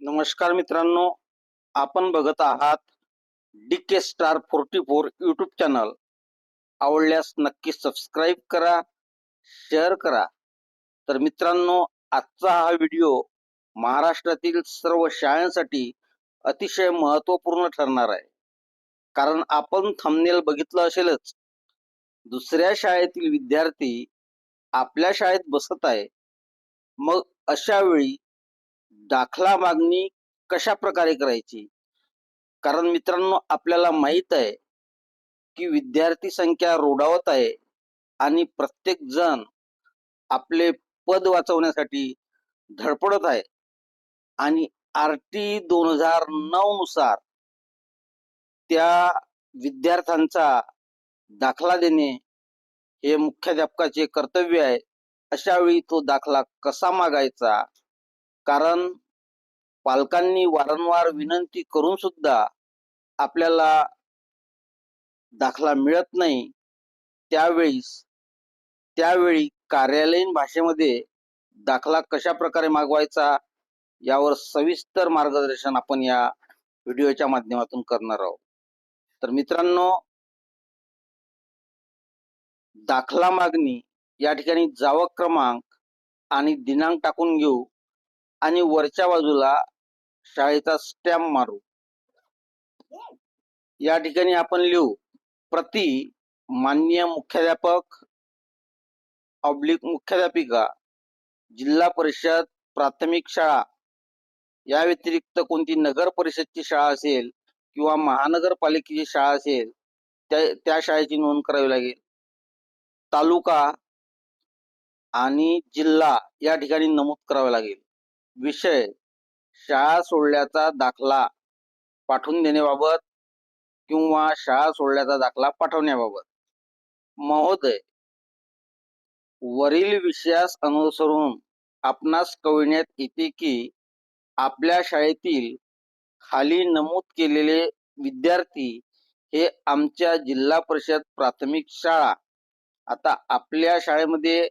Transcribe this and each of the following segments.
नमस्कार मित्रांनो आपण बघत आहात D K star forty four YouTube channel आवडल्यास नक्की सबस्क्राईब करा शेअर करा. तर मित्रांनो आजचा हा व्हिडिओ महाराष्ट्रातील सर्व शाळांसाठी अतिशय महत्त्वपूर्ण ठरणार आहे. कारण आपण थंबनेल बघितलं असेलच दुसऱ्या शाळेतील विद्यार्थी आपल्या शाळेत बसत आहे. मग अशा वेळी दाखला मागणी कशा प्रकारे करायची? कारण मित्रांनो आपल्याला माहीत आहे की विद्यार्थी संख्या रोडावत आहे आणि प्रत्येक जण आपले पद वाचवण्यासाठी धडपडत आहे. आणि आर टी दोन हजार नऊ नुसार त्या विद्यार्थ्यांचा दाखला देणे हे मुख्याध्यापकाचे कर्तव्य आहे. अशा वेळी तो दाखला कसा मागायचा? कारण पालकांनी वारंवार विनंती करून सुद्धा आपल्याला दाखला मिळत नाही. त्यावेळीस त्यावेळी कार्यालयीन भाषेमध्ये दाखला कशा प्रकारे मागवायचा यावर सविस्तर मार्गदर्शन आपण या व्हिडिओच्या माध्यमातून करणार आहोत. तर मित्रांनो दाखला मागणी या ठिकाणी जावक क्रमांक आणि दिनांक टाकून घेऊ. आणि वरच्या बाजूला शाळेचा स्टॅम्प मारू. या ठिकाणी आपण लिहू प्रति मान्य मुख्याध्यापक ऑब्लिक मुख्याध्यापिका जिल्हा परिषद प्राथमिक शाळा. या व्यतिरिक्त कोणती नगर परिषदची शाळा असेल किंवा महानगरपालिकेची शाळा असेल त्या त्या शाळेची नोंद करावी लागेल. तालुका आणि जिल्हा या ठिकाणी नमूद करावे लागेल. विषय शाळा सोडल्याचा दाखला पाठवून देण्याबाबत किंवा शाळा सोडल्याचा दाखला पाठवण्याबाबत. महोदय वरील विषयास अनुसरून आपणास कळविण्यात येते की आपल्या शाळेतील खाली नमूद केलेले विद्यार्थी हे आमच्या जिल्हा परिषद प्राथमिक शाळा. आता आपल्या शाळेमध्ये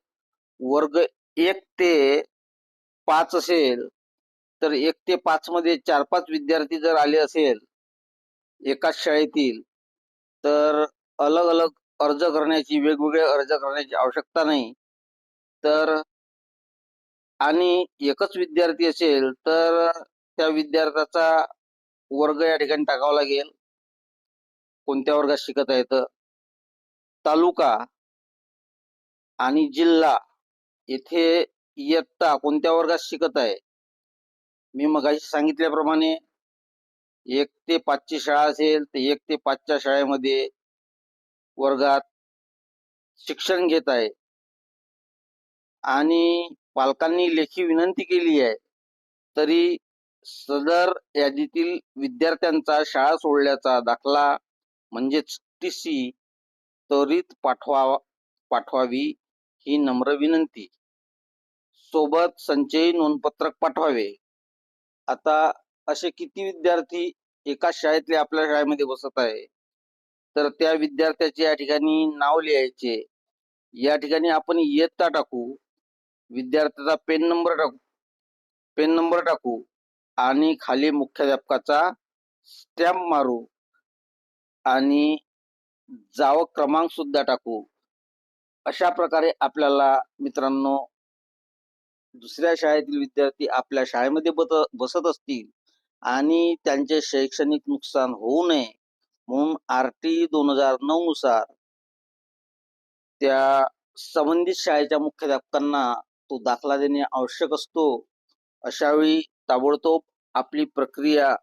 वर्ग एक ते पाच असेल तर एक ते पाच मध्ये चार पाच विद्यार्थी जर आले असेल एकाच शाळेतील तर अलग अलग अर्ज करण्याची वेगवेगळे अर्ज करण्याची आवश्यकता नाही. तर आणि एकच विद्यार्थी असेल तर त्या विद्यार्थ्याचा वर्ग या ठिकाणी टाकावा लागेल. कोणत्या वर्गात शिकत आहे तर? तालुका आणि जिल्हा येथे इयत्ता कोणत्या वर्गात शिकत आहे? मी मगाशी सांगितल्याप्रमाणे एक ते पाचची शाळा असेल तर एक ते पाचच्या शाळेमध्ये वर्गात शिक्षण घेत आहे. आणि पालकांनी लेखी विनंती केली आहे तरी सदर यादीतील विद्यार्थ्यांचा शाळा सोडल्याचा दाखला म्हणजेच टी सी त्वरित पाठवा पाठवावी ही नम्र विनंती. सोबत संचयी नोंदपत्रक पाठवावे. आता असे किती विद्यार्थी एकाच शाळेतले आपल्या शाळेमध्ये बसत आहे? तर त्या विद्यार्थ्याचे या ठिकाणी नाव लिहायचे. या ठिकाणी आपण इयत्ता टाकू. विद्यार्थ्याचा पेन नंबर टाकू. पेन नंबर टाकू आणि खाली मुख्याध्यापकाचा स्टॅम्प मारू आणि जाव क्रमांक सुद्धा टाकू. अशा प्रकारे आपल्याला मित्रांनो दुसऱ्या शाळेतील विद्यार्थी आपल्या शाळेमध्ये बत बसत असतील आणि त्यांचे शैक्षणिक नुकसान होऊ नये म्हणून आर टी दोन हजार नऊ नुसार त्या संबंधित शाळेच्या मुख्याध्यापकांना तो दाखला देणे आवश्यक असतो. अशावेळी ताबडतोब आपली प्रक्रिया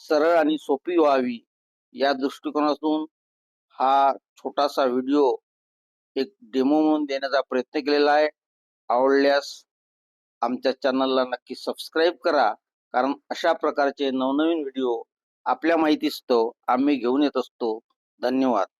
सरळ आणि सोपी व्हावी या दृष्टिकोनातून हा छोटासा व्हिडिओ एक डेमो म्हणून देण्याचा प्रयत्न केलेला आहे. आवडल्यास आमच्या चॅनलला नक्की सबस्क्राईब करा. कारण अशा प्रकारचे नवनवीन व्हिडिओ आपल्या माहितीसतो आम्ही घेऊन येत असतो. धन्यवाद.